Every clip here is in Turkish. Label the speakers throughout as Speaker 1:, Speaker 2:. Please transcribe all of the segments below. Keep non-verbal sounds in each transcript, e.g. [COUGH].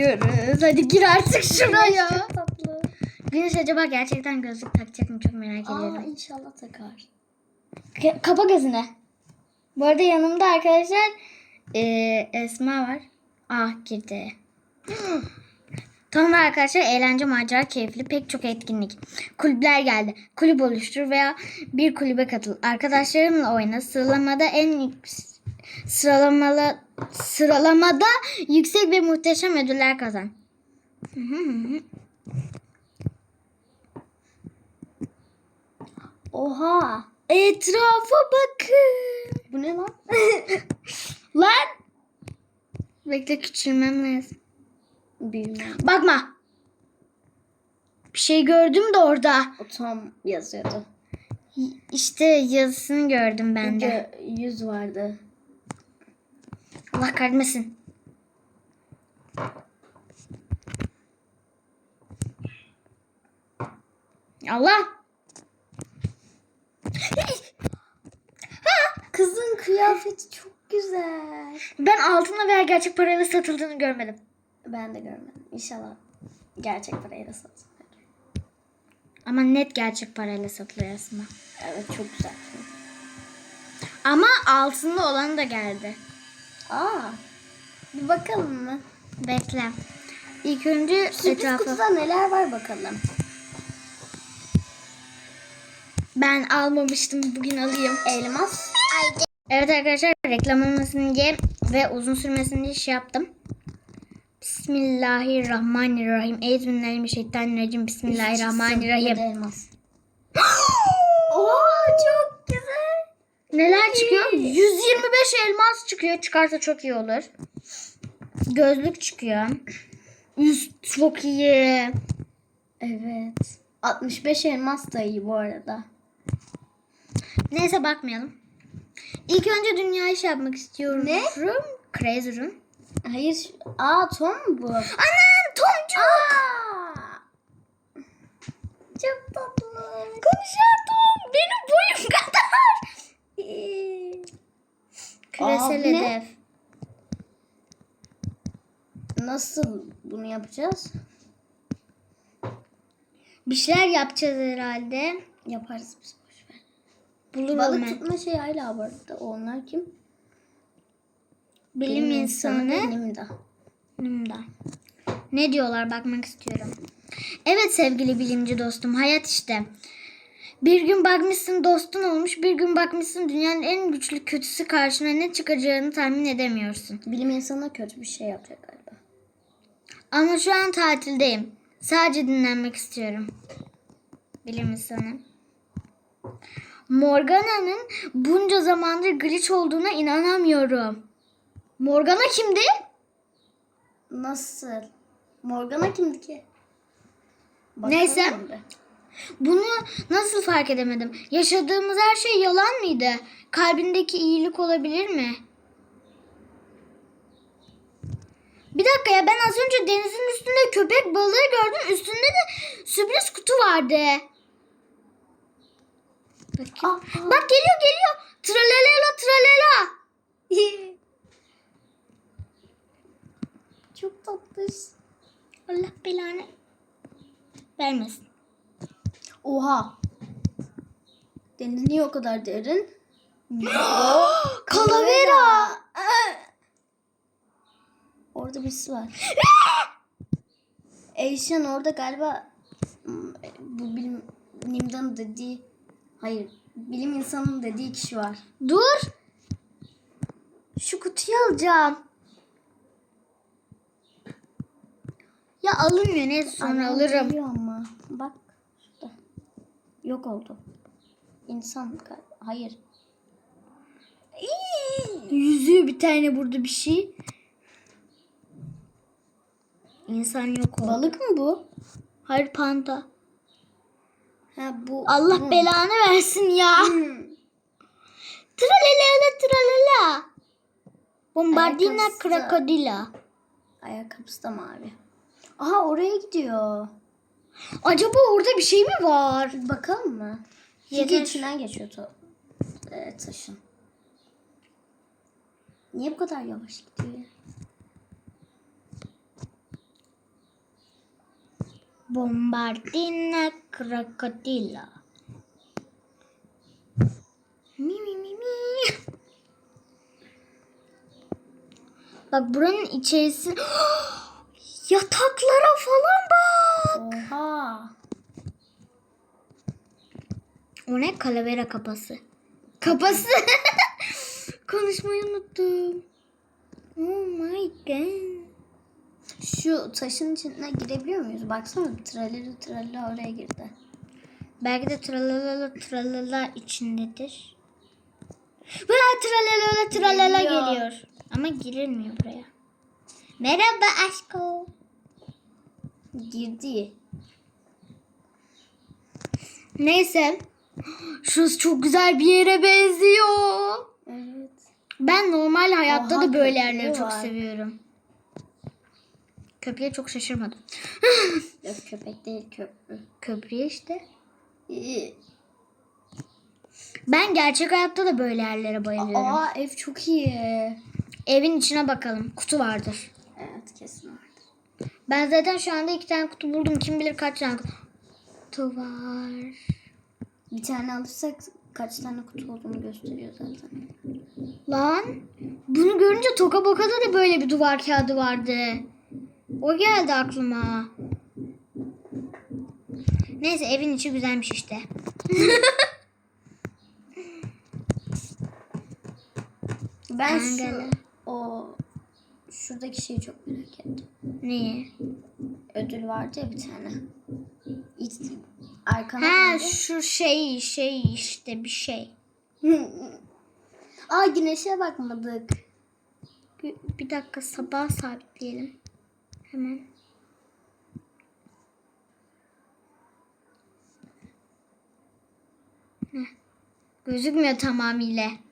Speaker 1: bekliyoruz. Hadi gir artık şuraya.
Speaker 2: Çok tatlı.
Speaker 1: Güneş acaba gerçekten gözlük takacak mı çok merak
Speaker 2: Aa
Speaker 1: ediyorum.
Speaker 2: inşallah takar.
Speaker 1: K- Kapa gözüne. Bu arada yanımda arkadaşlar eee, Esma var. Ah girdi. [GASPS] Tamam arkadaşlar eğlence macera keyifli pek çok etkinlik. Kulüpler geldi. Kulüp oluştur veya bir kulübe katıl. Arkadaşlarımla oyna. Sıralamada en yük- sıralamalı sıralamada yüksek ve muhteşem ödüller kazan.
Speaker 2: Oha.
Speaker 1: Etrafa bakın.
Speaker 2: Bu ne lan? [LAUGHS]
Speaker 1: Lan. Bekle küçülmem lazım.
Speaker 2: Bilmiyorum.
Speaker 1: Bakma. Bir şey gördüm de orada.
Speaker 2: O tam yazıyordu.
Speaker 1: İşte yazısını gördüm ben de.
Speaker 2: Yüz vardı.
Speaker 1: Allah kahretmesin. Allah.
Speaker 2: Kızın kıyafeti çok güzel.
Speaker 1: Ben altına veya gerçek parayla satıldığını görmedim.
Speaker 2: Ben de görmedim. İnşallah gerçek parayla satılır.
Speaker 1: Ama net gerçek parayla satılıyor aslında.
Speaker 2: Evet çok güzel.
Speaker 1: Ama altında olan da geldi.
Speaker 2: Aa. Bir bakalım mı?
Speaker 1: Bekle. İlk önce
Speaker 2: Sürpriz
Speaker 1: etrafa...
Speaker 2: kutuda neler var bakalım.
Speaker 1: Ben almamıştım. Bugün alayım.
Speaker 2: Elmas.
Speaker 1: Evet arkadaşlar reklam olmasın diye ve uzun sürmesin diye şey yaptım. Bismillahirrahmanirrahim. Euzubillahimineşşeytanirracim. Bismillahirrahmanirrahim.
Speaker 2: Elmas. [GASPS] Oha çok.
Speaker 1: Neler çıkıyor? 125 elmas çıkıyor. Çıkarsa çok iyi olur. Gözlük çıkıyor. Üst çok iyi.
Speaker 2: Evet. 65 elmas da iyi bu arada.
Speaker 1: Neyse bakmayalım. İlk önce dünyayı şey yapmak istiyorum.
Speaker 2: Ne?
Speaker 1: Crazy Room.
Speaker 2: Hayır. Aa Tom bu.
Speaker 1: Anam Tomcuk.
Speaker 2: Aa. Çok tatlı.
Speaker 1: Konuşan Tom. Benim boyum kadar. Küresel
Speaker 2: Aa, ne?
Speaker 1: hedef.
Speaker 2: Nasıl bunu yapacağız?
Speaker 1: Bir şeyler yapacağız herhalde.
Speaker 2: Yaparız biz boş ver.
Speaker 1: Bulurum
Speaker 2: Balık
Speaker 1: ben.
Speaker 2: tutma şey hala var da onlar kim?
Speaker 1: Bilim insanı.
Speaker 2: Benim de.
Speaker 1: Benim de. Ne diyorlar bakmak istiyorum. Evet sevgili bilimci dostum hayat işte. Bir gün bakmışsın dostun olmuş, bir gün bakmışsın dünyanın en güçlü kötüsü karşına ne çıkacağını tahmin edemiyorsun.
Speaker 2: Bilim insanı kötü bir şey yapacak galiba.
Speaker 1: Ama şu an tatildeyim. Sadece dinlenmek istiyorum. Bilim insanı. Morgana'nın bunca zamandır glitch olduğuna inanamıyorum. Morgana kimdi?
Speaker 2: Nasıl? Morgana kimdi ki? Bakalım
Speaker 1: Neyse.
Speaker 2: bir.
Speaker 1: Bunu nasıl fark edemedim? Yaşadığımız her şey yalan mıydı? Kalbindeki iyilik olabilir mi? Bir dakika ya ben az önce denizin üstünde köpek balığı gördüm. Üstünde de sürpriz kutu vardı. Bakayım.
Speaker 2: Aa,
Speaker 1: Bak geliyor geliyor. Tralalala tralala. [LAUGHS]
Speaker 2: Çok tatlış.
Speaker 1: Allah belanı vermesin.
Speaker 2: Oha. Deniz niye o kadar derin? [GASPS]
Speaker 1: Kalavera.
Speaker 2: Orada birisi var. [GASPS] Eyşan orada galiba hmm, bu bilim Nimdan'ın dediği hayır bilim insanının dediği kişi var.
Speaker 1: Dur. Şu kutuyu alacağım. Ya alınmıyor neyse sonra alırım.
Speaker 2: ama bak. Yok oldu. İnsan. Hayır.
Speaker 1: Yüzüyor bir tane burada bir şey. İnsan yok oldu.
Speaker 2: Balık mı bu?
Speaker 1: Hayır panda.
Speaker 2: Ha bu.
Speaker 1: Allah
Speaker 2: bu.
Speaker 1: belanı versin ya.
Speaker 2: Hmm.
Speaker 1: Tralalala tralala. Bombardina krokodila.
Speaker 2: Ayakkabısı da mavi. Aha oraya gidiyor.
Speaker 1: Acaba orada bir şey mi var?
Speaker 2: Bakalım mı?
Speaker 1: Yeter.
Speaker 2: içinden geçiyor ta- e, taşın. Niye bu kadar yavaş gidiyor?
Speaker 1: Bombardina crocodilo. Mi mi mi mi. Bak buranın içerisi [GASPS] yataklara falan bak.
Speaker 2: Oha.
Speaker 1: O ne? Kalavera kapası. Kapası. [LAUGHS] Konuşmayı unuttum. Oh my god.
Speaker 2: Şu taşın içine girebiliyor muyuz? Baksana tralala tralala oraya girdi.
Speaker 1: Belki de tralalala tralala içindedir. Ve tralalala tralala
Speaker 2: Geliyor.
Speaker 1: geliyor. Ama girilmiyor buraya. Merhaba aşko.
Speaker 2: Girdi.
Speaker 1: Neyse. Şurası çok güzel bir yere benziyor.
Speaker 2: Evet.
Speaker 1: Ben normal hayatta
Speaker 2: Oha,
Speaker 1: da böyle yerleri çok
Speaker 2: var.
Speaker 1: seviyorum. Köprüye çok şaşırmadım.
Speaker 2: Yok köpek değil köprü.
Speaker 1: Köprüye işte. Ben gerçek hayatta da böyle yerlere bayılıyorum.
Speaker 2: Aa ev çok iyi.
Speaker 1: Evin içine bakalım. Kutu vardır.
Speaker 2: Evet kesin vardır.
Speaker 1: Ben zaten şu anda iki tane kutu buldum. Kim bilir kaç tane kutu var.
Speaker 2: Bir tane alırsak kaç tane kutu olduğunu gösteriyor zaten.
Speaker 1: Lan bunu görünce Toka Boka'da da böyle bir duvar kağıdı vardı. O geldi aklıma. Neyse evin içi güzelmiş işte.
Speaker 2: Ben şu
Speaker 1: Mangala.
Speaker 2: o şuradaki şeyi çok merak ettim.
Speaker 1: Neyi?
Speaker 2: Ödül vardı ya bir tane. İç, arkana
Speaker 1: Ha şu şey şey işte bir şey. [LAUGHS]
Speaker 2: Aa güneşe bakmadık.
Speaker 1: Bir, bir dakika sabah sabitleyelim. Hemen. Heh. Gözükmüyor tamamıyla.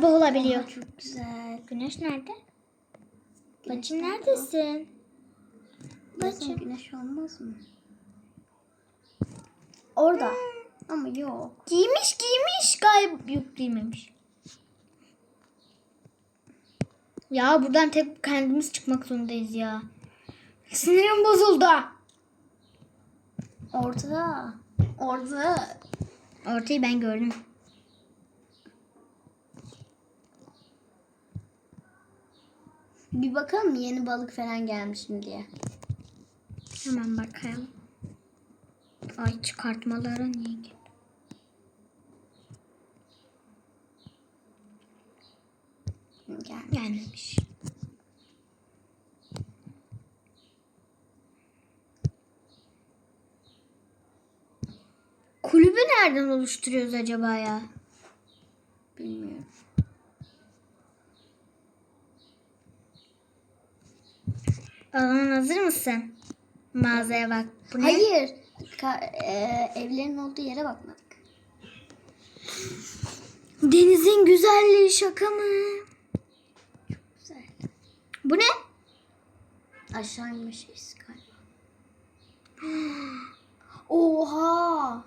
Speaker 1: Sabah olabiliyor.
Speaker 2: Aa, çok güzel.
Speaker 1: Güneş nerede?
Speaker 2: Güneş
Speaker 1: Bacım
Speaker 2: nerede?
Speaker 1: neredesin?
Speaker 2: Nasıl
Speaker 1: Bacım.
Speaker 2: güneş olmaz mı? Orada. Ama yok.
Speaker 1: Giymiş giymiş gayb yok giymemiş. Ya buradan tek kendimiz çıkmak zorundayız ya. Sinirim bozuldu.
Speaker 2: Ortada. Orada.
Speaker 1: Ortayı ben gördüm.
Speaker 2: Bir bakalım yeni balık falan gelmiş mi diye.
Speaker 1: Hemen bakalım. Ay çıkartmalara niye girdi?
Speaker 2: Hı, Gelmiş.
Speaker 1: Gelmemiş. Kulübü nereden oluşturuyoruz acaba ya?
Speaker 2: Bilmiyorum.
Speaker 1: Zaman hazır mısın? Mağazaya bak. Bu ne?
Speaker 2: Hayır. Ka- e, evlerin olduğu yere bakmadık.
Speaker 1: Denizin güzelliği şaka mı?
Speaker 2: Güzel.
Speaker 1: Bu ne?
Speaker 2: Aşağı inmişiz galiba. [GASPS] Oha.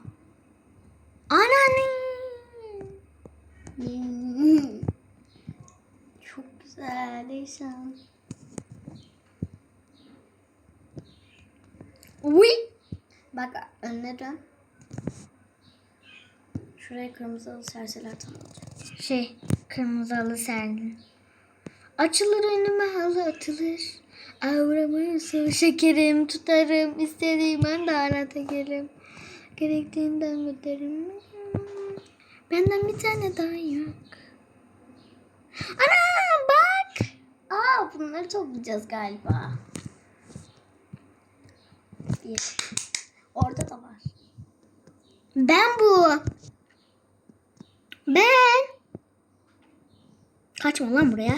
Speaker 1: Ananı.
Speaker 2: Hmm. Çok güzel Eyşan. Dön. Şuraya kırmızı halı serseler tam olacak.
Speaker 1: Şey kırmızı halı serdin. Açılır önüme halı atılır. Avramı su şekerim tutarım. istediğim anda arata gelim. Gerektiğinden öderim. Benden bir tane daha yok. Ana bak.
Speaker 2: Aa bunları toplayacağız galiba. Bir. Orada da var.
Speaker 1: Ben bu. Ben. Kaçma lan buraya.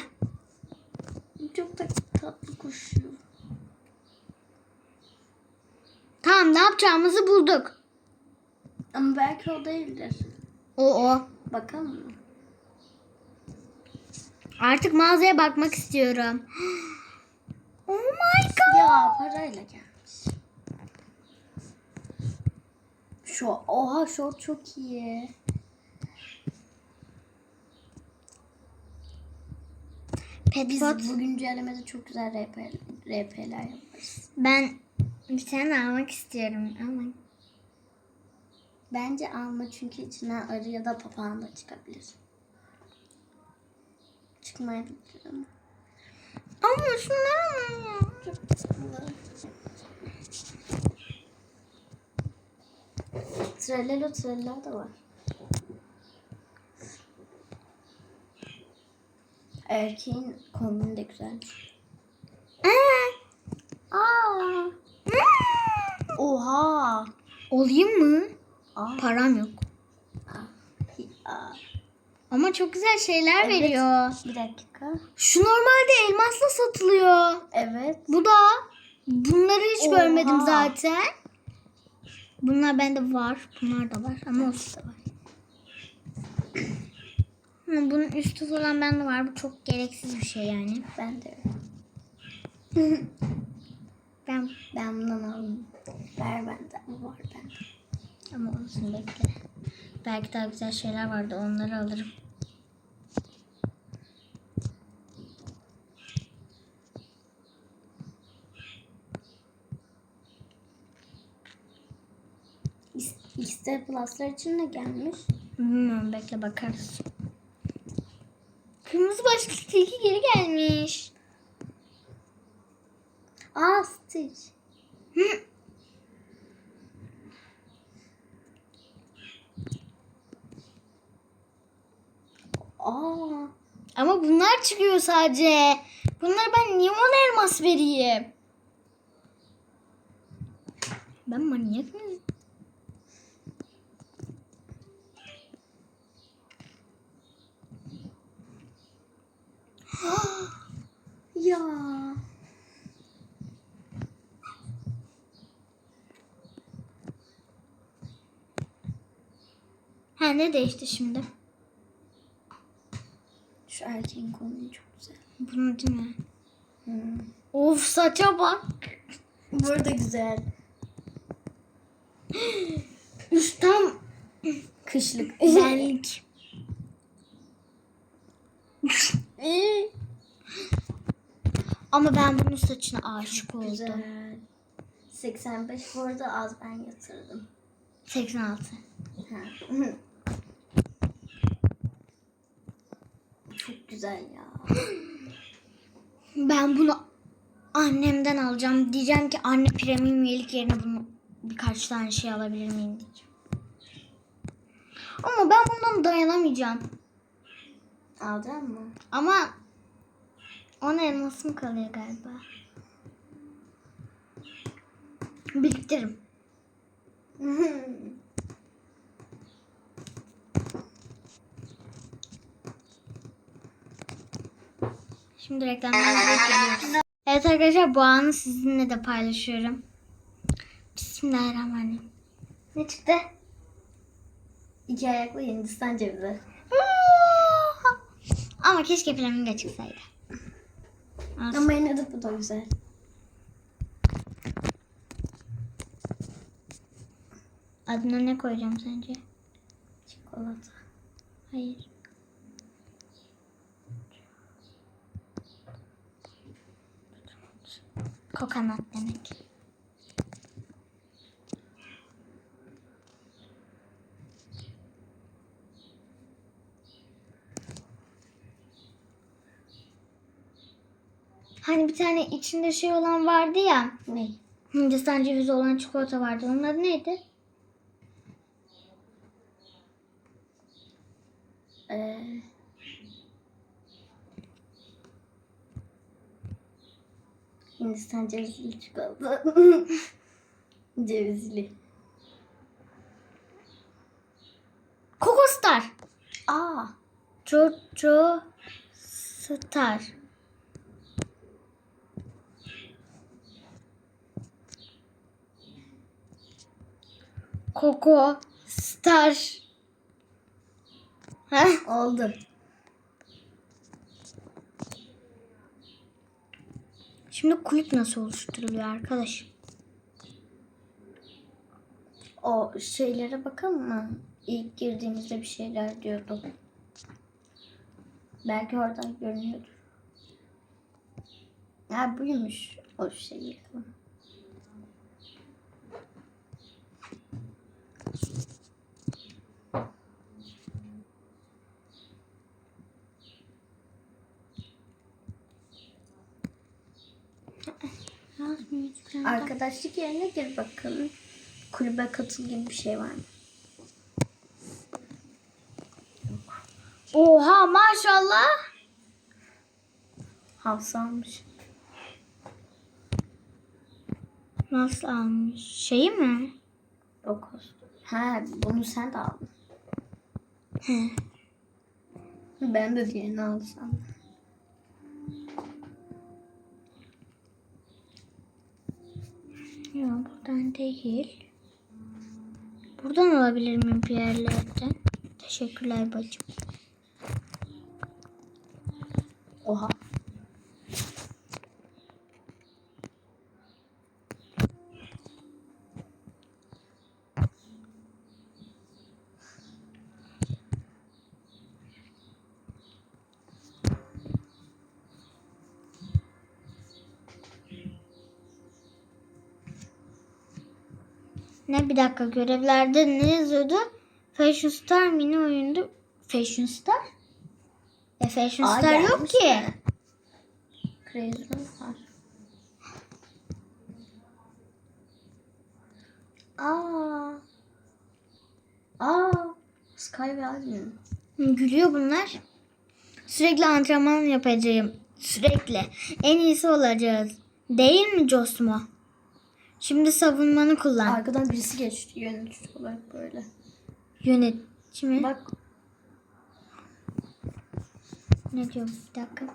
Speaker 2: Çok da tatlı koşuyor.
Speaker 1: Tamam ne yapacağımızı bulduk.
Speaker 2: Ama belki o değildir.
Speaker 1: O o.
Speaker 2: Bakalım mı?
Speaker 1: Artık mağazaya bakmak istiyorum. [GASPS] Oh my god.
Speaker 2: Ya parayla gelmiş. Şu oha şort çok iyi.
Speaker 1: Pet
Speaker 2: Biz bu güncellemede çok güzel rap RP'ler yaparız.
Speaker 1: Ben bir tane almak istiyorum ama
Speaker 2: Bence alma çünkü içinden arı ya da papağan da çıkabilir. Çıkmayabilir ama.
Speaker 1: ama şunlar ama ya.
Speaker 2: Trallelo tralla da var. Erkeğin kombini de güzel.
Speaker 1: Aa,
Speaker 2: Aa! Oha!
Speaker 1: olayım mı?
Speaker 2: Aa!
Speaker 1: Param yok.
Speaker 2: Aa.
Speaker 1: Ama çok güzel şeyler
Speaker 2: Evet.
Speaker 1: veriyor.
Speaker 2: Bir dakika.
Speaker 1: Şu normalde elmasla satılıyor.
Speaker 2: Evet.
Speaker 1: Bu da bunları hiç
Speaker 2: Oha.
Speaker 1: görmedim zaten. Bunlar bende var. Bunlar da var ama olsun da var. Bunun üstü falan bende var. Bu çok gereksiz bir şey yani.
Speaker 2: Ben de. [LAUGHS]
Speaker 1: Ben
Speaker 2: Ben bundan aldım. Ver bende. Bu var bende.
Speaker 1: ama olsun bekle. Belki daha güzel şeyler vardı. Onları alırım.
Speaker 2: XT Plus'lar için ne gelmiş?
Speaker 1: Bilmiyorum bekle bakarız. Kırmızı başlıklı tilki geri gelmiş.
Speaker 2: Aa Stitch.
Speaker 1: Hı.
Speaker 2: Aa.
Speaker 1: Ama bunlar çıkıyor sadece. Bunları ben niye ona elmas vereyim? Ben manyak mıyım? [GASPS]
Speaker 2: Ya.
Speaker 1: Ha ne değişti şimdi?
Speaker 2: Şu erkeğin kombini çok güzel.
Speaker 1: Bunu değil mi?
Speaker 2: Hmm.
Speaker 1: Of saça bak.
Speaker 2: Burada güzel. [GASPS]
Speaker 1: Tam
Speaker 2: Kışlık. [LAUGHS]
Speaker 1: benlik. [LAUGHS]
Speaker 2: İyi.
Speaker 1: Ama ben bunun saçına aşık oldum.
Speaker 2: Güzel. 85 bu arada az ben yatırdım.
Speaker 1: 86.
Speaker 2: Ha. [LAUGHS] Çok güzel ya.
Speaker 1: Ben bunu annemden alacağım. Diyeceğim ki anne premium üyelik yerine bunu birkaç tane şey alabilir miyim diyeceğim. Ama ben bundan dayanamayacağım.
Speaker 2: Alacak mı?
Speaker 1: Ama ona elmasım kalıyor galiba. Biriktiririm. [LAUGHS] Şimdi reklamlarımıza geliyoruz. Evet arkadaşlar bu anı sizinle de paylaşıyorum. Bismillahirrahmanirrahim. Ne çıktı?
Speaker 2: İki ayaklı Hindistan cevizi.
Speaker 1: Ama keşke flamingo çıksaydı. Olsun.
Speaker 2: Ama yine de bu da güzel.
Speaker 1: Adına ne koyacağım sence?
Speaker 2: Çikolata.
Speaker 1: Hayır. Kokonat demek. Hani bir tane içinde şey olan vardı ya.
Speaker 2: Ne?
Speaker 1: Hindistan cevizi olan çikolata vardı. Onun adı neydi?
Speaker 2: Ee, Hindistan cevizli çikolata. [LAUGHS] Cevizli.
Speaker 1: Coco Star.
Speaker 2: Aa,
Speaker 1: Jojo Star. Coco Star. Heh.
Speaker 2: oldu.
Speaker 1: Şimdi kulüp nasıl oluşturuluyor arkadaş?
Speaker 2: O şeylere bakalım mı? İlk girdiğimizde bir şeyler diyordu. Belki oradan görünüyordur. Ha buymuş. O şeyi Arkadaşlık yerine gir bakalım. Kulübe katıl gibi bir şey var mı?
Speaker 1: Oha maşallah.
Speaker 2: Havsa almış.
Speaker 1: Nasıl almış? Şeyi mi?
Speaker 2: O He bunu sen de aldın. Ben de diğerini alsam.
Speaker 1: Yok buradan değil. Buradan alabilir miyim bir yerlerden? Teşekkürler bacım.
Speaker 2: Oha.
Speaker 1: Ne bir dakika görevlerde ne yazıyordu? Fashion Star mini oyundu. Fashion Star? E Fashion
Speaker 2: Aa,
Speaker 1: Star yok ki.
Speaker 2: mi? Crazy var. Aa. Aa. Sky ve Alien.
Speaker 1: Gülüyor bunlar. Sürekli antrenman yapacağım. Sürekli. En iyisi olacağız. Değil mi Cosmo? Şimdi savunmanı kullan.
Speaker 2: Arkadan birisi geçti yönetici olarak böyle.
Speaker 1: Yönetimi.
Speaker 2: Bak
Speaker 1: Ne diyor bir dakika.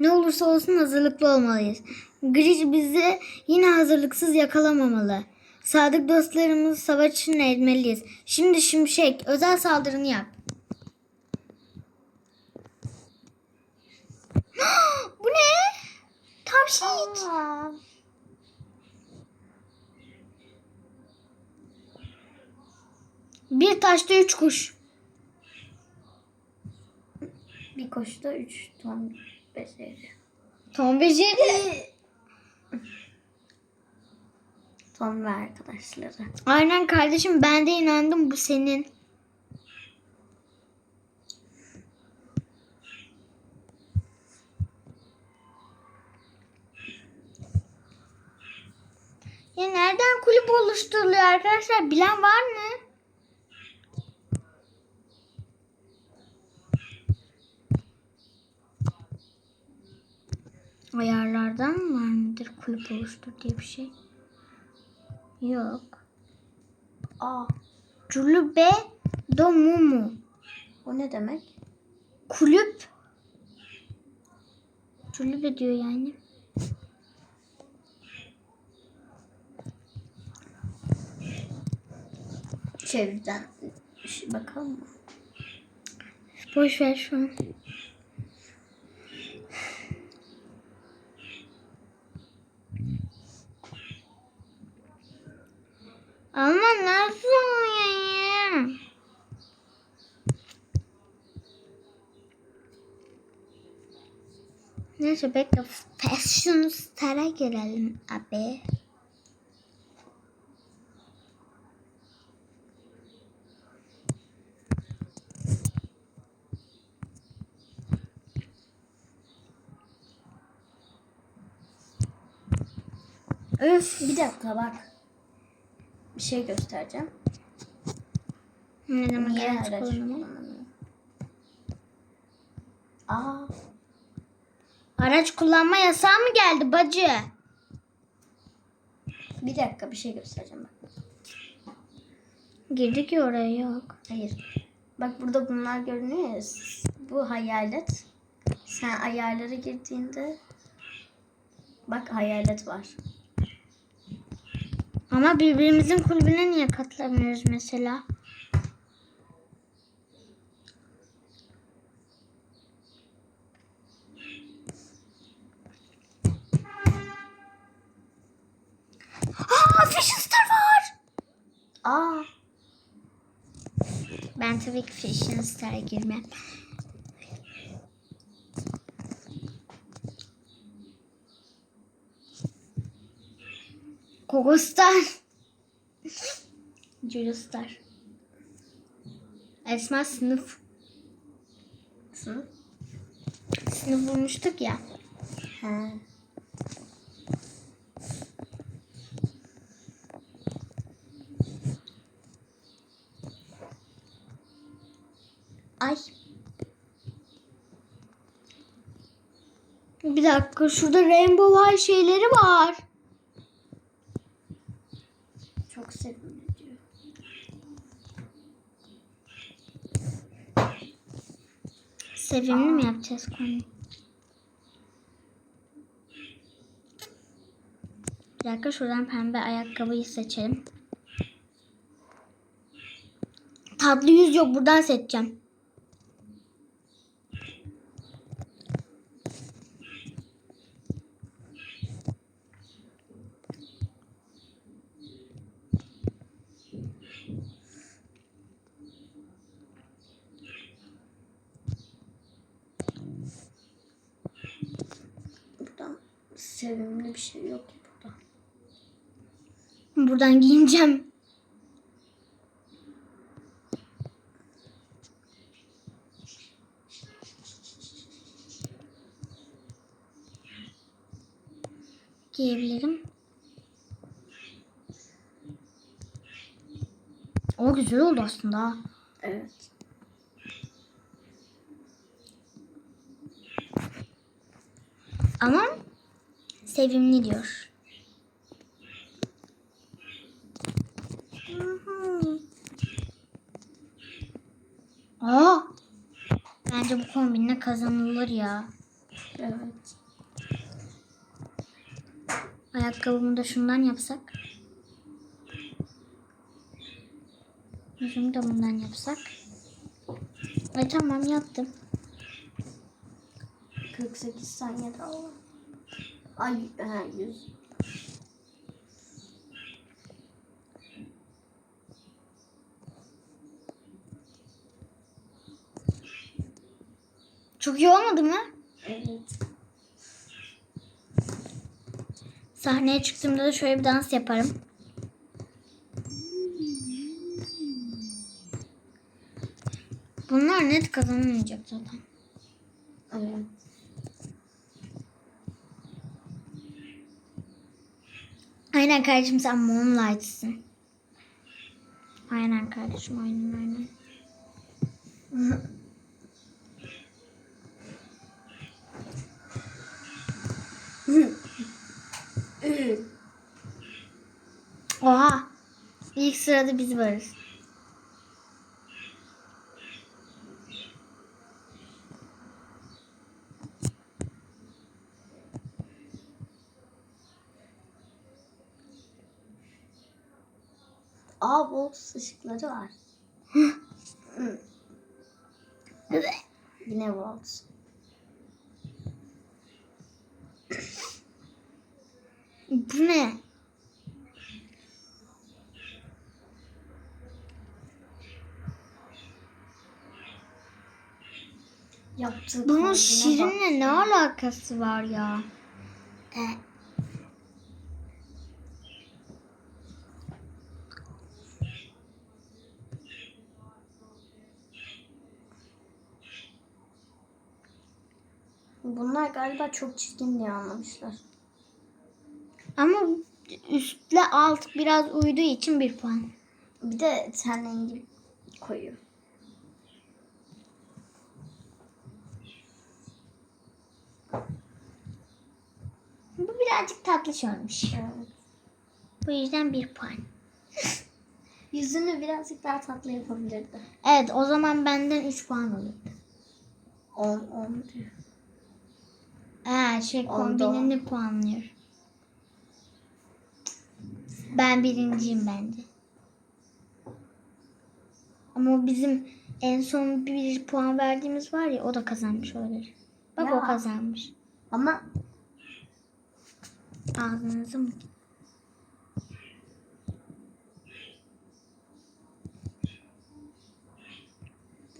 Speaker 1: Ne olursa olsun hazırlıklı olmalıyız. Grish bizi yine hazırlıksız yakalamamalı. Sadık dostlarımızı savaş için etmeliyiz. Şimdi Şimşek özel saldırını yap. [GASPS] Bu ne? Tavşik. Bir taşta üç kuş.
Speaker 2: Bir koşuda 3 ton beceri.
Speaker 1: Tom beceri.
Speaker 2: Ton ve arkadaşları.
Speaker 1: Aynen kardeşim ben de inandım bu senin. Ya nereden kulüp oluşturuluyor arkadaşlar? Bilen var mı? Ayarlardan var mıdır kulüp oluştur diye bir şey? Yok.
Speaker 2: Aa.
Speaker 1: Culübe do Mumu.
Speaker 2: O ne demek?
Speaker 1: Kulüp. Culübe diyor yani.
Speaker 2: Çevreden Şu- bakalım mı?
Speaker 1: Boş ver şu an. Ama nasıl ya? Neyse bekle Fashion Star'a girelim abi. Öf.
Speaker 2: Bir dakika bak. Bir şey göstereceğim.
Speaker 1: Ne demek
Speaker 2: Niye
Speaker 1: araç kullanımı?
Speaker 2: Aa.
Speaker 1: Araç kullanma yasağı mı geldi bacı?
Speaker 2: Bir dakika bir şey göstereceğim bak.
Speaker 1: Girdi ki oraya yok.
Speaker 2: Hayır. Bak burada bunlar görünüyor ya. Bu hayalet. Sen ayarlara girdiğinde bak hayalet var.
Speaker 1: Ama birbirimizin kulübüne niye katılamıyoruz mesela? Aa, Fashion Star var.
Speaker 2: Aa.
Speaker 1: Ben tabii ki Fashion Star'a girmem. Coco Star. Julio [LAUGHS] Star. Esma sınıf.
Speaker 2: Sınıf.
Speaker 1: Sınıf bulmuştuk ya.
Speaker 2: He.
Speaker 1: Ay. Bir dakika şurada Rainbow High şeyleri var.
Speaker 2: Çok sevimli diyor.
Speaker 1: Sevimli mi yapacağız konuyu? Bir dakika şuradan pembe ayakkabıyı seçelim. Tatlı yüz yok buradan seçeceğim.
Speaker 2: Buradan sevimli bir şey yok ki burada.
Speaker 1: Buradan giyineceğim. Giyebilirim. O güzel oldu aslında.
Speaker 2: Evet.
Speaker 1: Ama sevimli diyor. Aa! Bence bu kombinle kazanılır ya.
Speaker 2: Evet.
Speaker 1: Ayakkabımı da şundan yapsak. Yüzümü de bundan yapsak. Ay tamam yaptım.
Speaker 2: 48 saniye daha var. Ay he 100.
Speaker 1: Çok iyi olmadı mı?
Speaker 2: Evet.
Speaker 1: Sahneye çıktığımda da şöyle bir dans yaparım. Bunlar net kazanılmayacak zaten.
Speaker 2: Evet.
Speaker 1: Aynen kardeşim sen Moonlight'sın. Aynen kardeşim aynen aynen. [LAUGHS] Oha. İlk sırada biz varız.
Speaker 2: Aa bolt ışıkları var. Hı. Yine volt.
Speaker 1: Bu ne?
Speaker 2: Yaptığı
Speaker 1: Bunun şirinle ne alakası var ya?
Speaker 2: E, Bunlar galiba çok çirkin diye anlamışlar.
Speaker 1: Ama üstle alt biraz uyduğu için bir puan.
Speaker 2: Bir de ten rengi koyuyor.
Speaker 1: Bu birazcık tatlış olmuş.
Speaker 2: Evet.
Speaker 1: Bu yüzden bir puan. [LAUGHS]
Speaker 2: Yüzünü birazcık daha tatlı yapabilirdi.
Speaker 1: Evet o zaman benden 3 puan olurdu.
Speaker 2: 10 10 diyor.
Speaker 1: Ha şey kombinini puanlıyor. Ben birinciyim bence. Ama o bizim en son bir puan verdiğimiz var ya o da kazanmış olabilir. Bak o
Speaker 2: Ya.
Speaker 1: kazanmış.
Speaker 2: Ama
Speaker 1: Ağzınızı mı?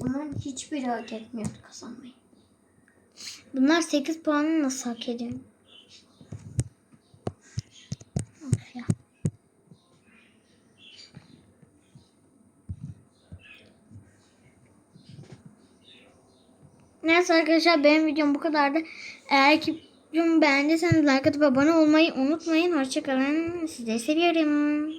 Speaker 2: bunların hiçbiri hak etmiyordu kazanmayı.
Speaker 1: Bunlar 8 puanı nasıl hak ediyor? Of ya. Neyse arkadaşlar benim videom bu kadardı. Eğer ki videomu beğendiyseniz like atıp abone olmayı unutmayın. Hoşçakalın. Sizi seviyorum.